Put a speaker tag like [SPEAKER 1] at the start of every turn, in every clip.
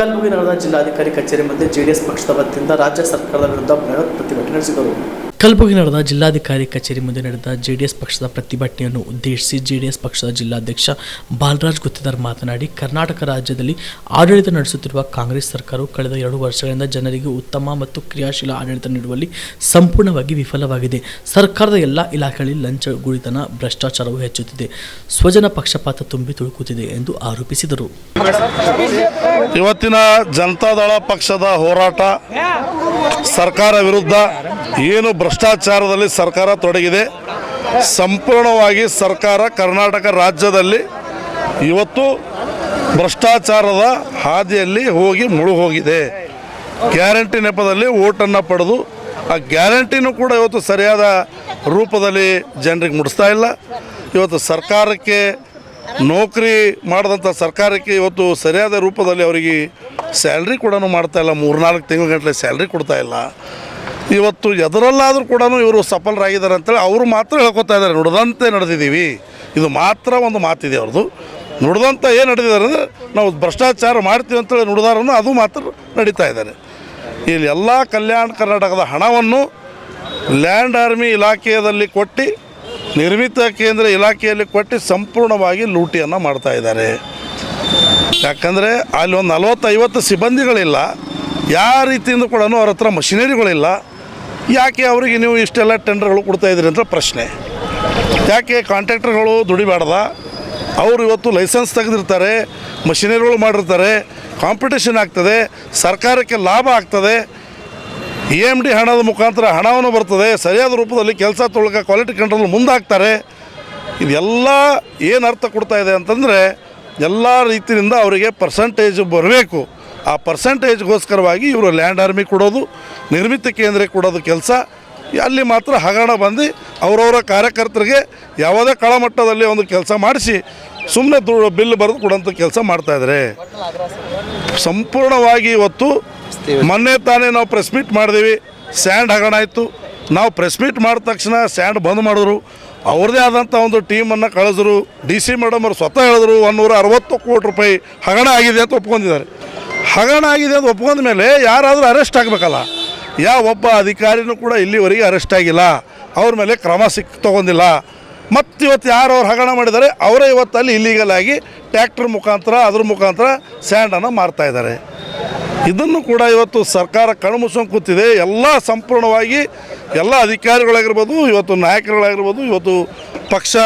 [SPEAKER 1] ಕಲಬುರಗಿ ನಗರದ ಜಿಲ್ಲಾಧಿಕಾರಿ ಕಚೇರಿ ಮುಂದೆ ಜೆಡಿಎಸ್ ಪಕ್ಷದ ವತಿಯಿಂದ ರಾಜ್ಯ ಸರ್ಕಾರದ ವಿರುದ್ಧ ಬೃಹತ್ ಪ್ರತಿಭಟನೆ ನಡೆಸಿದರು. ಕಲಬುರಗಿ ನಡೆದ ಜಿಲ್ಲಾಧಿಕಾರಿ ಕಚೇರಿ ಮುಂದೆ ನಡೆದ ಜೆಡಿಎಸ್ ಪಕ್ಷದ ಪ್ರತಿಭಟನೆಯನ್ನು ಉದ್ದೇಶಿಸಿ ಜೆಡಿಎಸ್ ಪಕ್ಷದ ಜಿಲ್ಲಾಧ್ಯಕ್ಷ ಬಾಲರಾಜ್ ಗುತ್ತಿದಾರ್ ಮಾತನಾಡಿ, ಕರ್ನಾಟಕ ರಾಜ್ಯದಲ್ಲಿ ಆಡಳಿತ ನಡೆಸುತ್ತಿರುವ ಕಾಂಗ್ರೆಸ್ ಸರ್ಕಾರವು ಕಳೆದ ಎರಡು ವರ್ಷಗಳಿಂದ ಜನರಿಗೆ ಉತ್ತಮ ಮತ್ತು ಕ್ರಿಯಾಶೀಲ ಆಡಳಿತ ನೀಡುವಲ್ಲಿ ಸಂಪೂರ್ಣವಾಗಿ ವಿಫಲವಾಗಿದೆ. ಸರ್ಕಾರದ ಎಲ್ಲ ಇಲಾಖೆಗಳಲ್ಲಿ ಲಂಚ ಗುಳಿತನ ಭ್ರಷ್ಟಾಚಾರವು ಹೆಚ್ಚುತ್ತಿದೆ. ಸ್ವಜನ ಪಕ್ಷಪಾತ ತುಂಬಿ ತುಳುಕುತ್ತಿದೆ ಎಂದು ಆರೋಪಿಸಿದರು.
[SPEAKER 2] ಇವತ್ತಿನ ಜನತಾದಳ ಪಕ್ಷದ ಹೋರಾಟ ಸರ್ಕಾರ ವಿರುದ್ಧ ಏನು ಭ್ರಷ್ಟಾಚಾರದಲ್ಲಿ ಸರ್ಕಾರ ತೊಡಗಿದೆ, ಸಂಪೂರ್ಣವಾಗಿ ಸರ್ಕಾರ ಕರ್ನಾಟಕ ರಾಜ್ಯದಲ್ಲಿ ಇವತ್ತು ಭ್ರಷ್ಟಾಚಾರದ ಹಾದಿಯಲ್ಲಿ ಹೋಗಿ ಮುಳುಗೋಗಿದೆ. ಗ್ಯಾರಂಟಿ ನೆಪದಲ್ಲಿ ಓಟನ್ನು ಪಡೆದು, ಆ ಗ್ಯಾರಂಟಿನೂ ಕೂಡ ಇವತ್ತು ಸರಿಯಾದ ರೂಪದಲ್ಲಿ ಜನರಿಗೆ ಮುಡಿಸ್ತಾ ಇಲ್ಲ. ಇವತ್ತು ಸರ್ಕಾರಕ್ಕೆ ನೌಕರಿ ಮಾಡಿದಂಥ ಸರ್ಕಾರಕ್ಕೆ ಇವತ್ತು ಸರಿಯಾದ ರೂಪದಲ್ಲಿ ಅವರಿಗೆ ಸ್ಯಾಲ್ರಿ ಕೂಡ ಮಾಡ್ತಾ ಇಲ್ಲ. ಮೂರ್ನಾಲ್ಕು ತಿಂಗಳ ಗಂಟಲೆ ಸ್ಯಾಲ್ರಿ ಕೊಡ್ತಾ ಇಲ್ಲ. ಇವತ್ತು ಎದರಲ್ಲಾದರೂ ಕೂಡ ಇವರು ಸಫಲರಾಗಿದ್ದಾರೆ ಅಂತೇಳಿ ಅವರು ಮಾತ್ರ ಹೇಳ್ಕೊತಾ ಇದ್ದಾರೆ. ನುಡಿದಂತೆ ನಡೆದಿದ್ದೀವಿ. ಇದು ಮಾತ್ರ ಒಂದು ಮಾತಿದೆ ಅವ್ರದ್ದು. ನುಡಿದಂತ ಏನು ನಡೆದಿದ್ದಾರೆ ಅಂದರೆ ನಾವು ಭ್ರಷ್ಟಾಚಾರ ಮಾಡ್ತೀವಿ ಅಂತೇಳಿ ನುಡಿದಾರನ್ನು ಅದು ಮಾತ್ರ ನಡೀತಾ ಇದ್ದಾರೆ. ಇಲ್ಲಿ ಎಲ್ಲ ಕಲ್ಯಾಣ ಕರ್ನಾಟಕದ ಹಣವನ್ನು ಲ್ಯಾಂಡ್ ಆರ್ಮಿ ಇಲಾಖೆಯಲ್ಲಿ ಕೊಟ್ಟು, ನಿರ್ಮಿತ ಕೇಂದ್ರ ಇಲಾಖೆಯಲ್ಲಿ ಕೊಟ್ಟು ಸಂಪೂರ್ಣವಾಗಿ ಲೂಟಿಯನ್ನು ಮಾಡ್ತಾ ಇದ್ದಾರೆ. ಯಾಕಂದರೆ ಅಲ್ಲಿ ಒಂದು ನಲವತ್ತೈವತ್ತು ಸಿಬ್ಬಂದಿಗಳಿಲ್ಲ. ಯಾವ ರೀತಿಯಿಂದ ಕೂಡ ಅವ್ರ ಹತ್ರ ಮಷಿನರಿಗಳಿಲ್ಲ. ಯಾಕೆ ಅವರಿಗೆ ನೀವು ಇಷ್ಟೆಲ್ಲ ಟೆಂಡರ್ಗಳು ಕೊಡ್ತಾ ಇದ್ದೀರಿ ಅಂತ ಪ್ರಶ್ನೆ. ಯಾಕೆ ಕಾಂಟ್ರಾಕ್ಟರ್ಗಳು ದುಡಿಬಾರ್ದ? ಅವರು ಇವತ್ತು ಲೈಸೆನ್ಸ್ ತೆಗೆದಿರ್ತಾರೆ, ಮಷಿನರಿಗಳು ಮಾಡಿರ್ತಾರೆ, ಕಾಂಪಿಟೇಷನ್ ಆಗ್ತದೆ, ಸರ್ಕಾರಕ್ಕೆ ಲಾಭ ಆಗ್ತದೆ. ಇ ಎಂ ಡಿ ಹಣದ ಮುಖಾಂತರ ಹಣವನ್ನು ಬರ್ತದೆ, ಸರಿಯಾದ ರೂಪದಲ್ಲಿ ಕೆಲಸ ತೊಳಕ ಕ್ವಾಲಿಟಿ ಕಂಟ್ರೋಲ್ ಮುಂದಾಗ್ತಾರೆ. ಇದೆಲ್ಲ ಏನು ಅರ್ಥ ಕೊಡ್ತಾ ಇದೆ ಅಂತಂದರೆ, ಎಲ್ಲ ರೀತಿಯಿಂದ ಅವರಿಗೆ ಪರ್ಸಂಟೇಜ್ ಬರಬೇಕು. ಆ ಪರ್ಸೆಂಟೇಜ್ಗೋಸ್ಕರವಾಗಿ ಇವರು ಲ್ಯಾಂಡ್ ಆರ್ಮಿ ಕೊಡೋದು, ನಿರ್ಮಿತ ಕೇಂದ್ರ ಕೊಡೋದು ಕೆಲಸ. ಅಲ್ಲಿ ಮಾತ್ರ ಹಗರಣ ಬಂದು ಅವರವರ ಕಾರ್ಯಕರ್ತರಿಗೆ ಯಾವುದೇ ಕಳಮಟ್ಟದಲ್ಲಿ ಒಂದು ಕೆಲಸ ಮಾಡಿಸಿ ಸುಮ್ಮನೆ ಬಿಲ್ ಬರೆದು ಕೊಡೋಂಥ ಕೆಲಸ ಮಾಡ್ತಾಯಿದ್ದಾರೆ ಸಂಪೂರ್ಣವಾಗಿ ಇವತ್ತು ಮೊನ್ನೆ ತಾನೇ ನಾವು ಪ್ರೆಸ್ ಮೀಟ್ ಮಾಡಿದೀವಿ. ಸ್ಯಾಂಡ್ ಹಗರಣ ಆಯಿತು. ನಾವು ಪ್ರೆಸ್ ಮೀಟ್ ಮಾಡಿದ ತಕ್ಷಣ ಸ್ಯಾಂಡ್ ಬಂದ್ ಮಾಡಿದ್ರು. ಅವ್ರದ್ದೇ ಆದಂಥ ಒಂದು ಟೀಮನ್ನು ಕಳಿಸಿದ್ರು ಡಿ ಸಿ ಮೇಡಮ್ ಅವರು ಸ್ವತಃ ಹೇಳಿದ್ರು, ಒಂದೂರ ಅರವತ್ತು ಕೋಟಿ ರೂಪಾಯಿ ಹಗರಣ ಆಗಿದೆ ಅಂತ ಒಪ್ಕೊಂಡಿದ್ದಾರೆ. ಹಗರಣ ಆಗಿದೆ ಅಂತ ಒಪ್ಕೊಂಡ ಮೇಲೆ ಯಾರಾದರೂ ಅರೆಸ್ಟ್ ಆಗಬೇಕಲ್ಲ. ಯಾವ ಒಬ್ಬ ಅಧಿಕಾರಿನೂ ಕೂಡ ಇಲ್ಲಿವರೆಗೆ ಅರೆಸ್ಟ್ ಆಗಿಲ್ಲ. ಅವ್ರ ಮೇಲೆ ಕ್ರಮ ಸಿಕ್, ತೊಗೊಂಡಿಲ್ಲ. ಮತ್ತು ಇವತ್ತು ಯಾರು ಅವ್ರು ಹಗರಣ ಮಾಡಿದ್ದಾರೆ, ಅವರೇ ಇವತ್ತಲ್ಲಿ ಅಲ್ಲಿ ಇಲ್ಲೀಗಲ್ ಆಗಿ ಟ್ಯಾಕ್ಟ್ರ್ ಮುಖಾಂತರ, ಅದ್ರ ಮುಖಾಂತರ ಸ್ಯಾಂಡನ್ನು ಮಾರ್ತಾ ಇದ್ದಾರೆ. ಇದನ್ನು ಕೂಡ ಇವತ್ತು ಸರ್ಕಾರ ಕಣ್ಮುಸಂ ಕೂತಿದೆ. ಎಲ್ಲ ಸಂಪೂರ್ಣವಾಗಿ ಎಲ್ಲ ಅಧಿಕಾರಿಗಳಾಗಿರ್ಬೋದು, ಇವತ್ತು ನಾಯಕರುಗಳಾಗಿರ್ಬೋದು, ಇವತ್ತು ಪಕ್ಷ,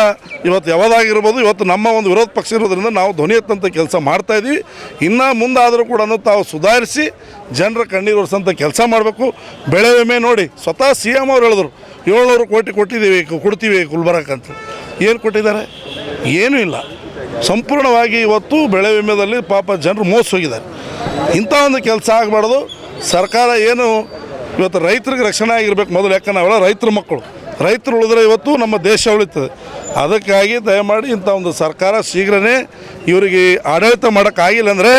[SPEAKER 2] ಇವತ್ತು ಯಾವುದಾಗಿರ್ಬೋದು, ಇವತ್ತು ನಮ್ಮ ಒಂದು ವಿರೋಧ ಪಕ್ಷ ಇರೋದ್ರಿಂದ ನಾವು ಧ್ವನಿ ಎತ್ತಂಥ ಕೆಲಸ ಮಾಡ್ತಾ ಇದ್ದೀವಿ ಇನ್ನು ಮುಂದಾದರೂ ಕೂಡ ತಾವು ಸುಧಾರಿಸಿ ಜನರ ಕಣ್ಣೀರು ಒರೆಸೋಂಥ ಕೆಲಸ ಮಾಡಬೇಕು. ಬೆಳೆ ವಿಮೆ ನೋಡಿ, ಸ್ವತಃ ಸಿ ಎಂ ಅವ್ರು ಹೇಳಿದ್ರು, ಏಳ್ನೂರು ಕೋಟಿ ಕೊಟ್ಟಿದ್ದೀವಿ ಕೊಡ್ತೀವಿ ಅಂತ. ಏನು ಕೊಟ್ಟಿದ್ದಾರೆ? ಏನೂ ಇಲ್ಲ. ಸಂಪೂರ್ಣವಾಗಿ ಇವತ್ತು ಬೆಳೆ ವಿಮೆದಲ್ಲಿ ಪಾಪ ಜನರು ಮೋಸ ಹೋಗಿದ್ದಾರೆ. ಇಂಥ ಒಂದು ಕೆಲಸ ಆಗಬಾರ್ದು. ಸರ್ಕಾರ ಏನು ಇವತ್ತು ರೈತರಿಗೆ ರಕ್ಷಣೆ ಆಗಿರ್ಬೇಕು ಮೊದಲು, ಯಾಕಂದ್ರೆ ನಾವೆಲ್ಲ ರೈತರ ಮಕ್ಕಳು. ರೈತರು ಉಳಿದ್ರೆ ಇವತ್ತು ನಮ್ಮ ದೇಶ ಉಳಿತದೆ. ಅದಕ್ಕಾಗಿ ದಯಮಾಡಿ ಇಂಥ ಒಂದು ಸರ್ಕಾರ ಶೀಘ್ರನೇ ಇವರಿಗೆ ಆಡಳಿತ ಮಾಡೋಕ್ಕಾಗಿಲ್ಲ ಅಂದರೆ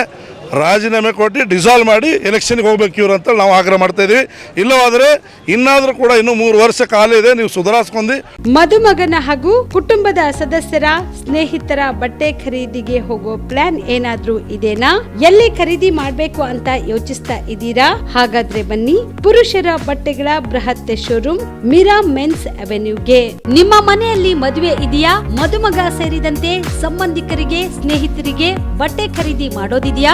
[SPEAKER 2] ರಾಜೀನಾಮೆ ಕೊಟ್ಟು ಡಿಸಾಲ್ವ್ ಮಾಡಿ ಎಲೆಕ್ಷನ್ಗೆ ಹೋಗ್ಬೇಕು ಇವ್ರು ಅಂತ ನಾವು ಆಗ್ರಹ ಮಾಡ್ತಾ ಇದೀವಿ. ಇಲ್ಲವಾದರೆ ಇನ್ನಾದರೂ ಕೂಡ ಇನ್ನೂ ಮೂರು ವರ್ಷ ಕಾಲ ಇದೆ, ನೀವು ಸುಧಾರಿಸ್ಕೊಂಡಿ.
[SPEAKER 3] ಮದುಮಗನ ಹಾಗೂ ಕುಟುಂಬದ ಸದಸ್ಯರ ಸ್ನೇಹಿತರ ಬಟ್ಟೆ ಖರೀದಿಗೆ ಹೋಗೋ ಪ್ಲಾನ್ ಏನಾದ್ರೂ ಇದೇನಾ? ಎಲ್ಲಿ ಖರೀದಿ ಮಾಡಬೇಕು ಅಂತ ಯೋಚಿಸ್ತಾ ಇದ್ದೀರಾ? ಹಾಗಾದ್ರೆ ಬನ್ನಿ, ಪುರುಷರ ಬಟ್ಟೆಗಳ ಬೃಹತ್ ಶೋರೂಮ್ ಮಿರಾ ಮೆನ್ಸ್ ಅವೆನ್ಯೂಗೆ ನಿಮ್ಮ ಮನೆಯಲ್ಲಿ ಮದುವೆ ಇದೆಯಾ? ಮದುಮಗ ಸೇರಿದಂತೆ ಸಂಬಂಧಿಕರಿಗೆ, ಸ್ನೇಹಿತರಿಗೆ ಬಟ್ಟೆ ಖರೀದಿ ಮಾಡೋದಿದೆಯಾ?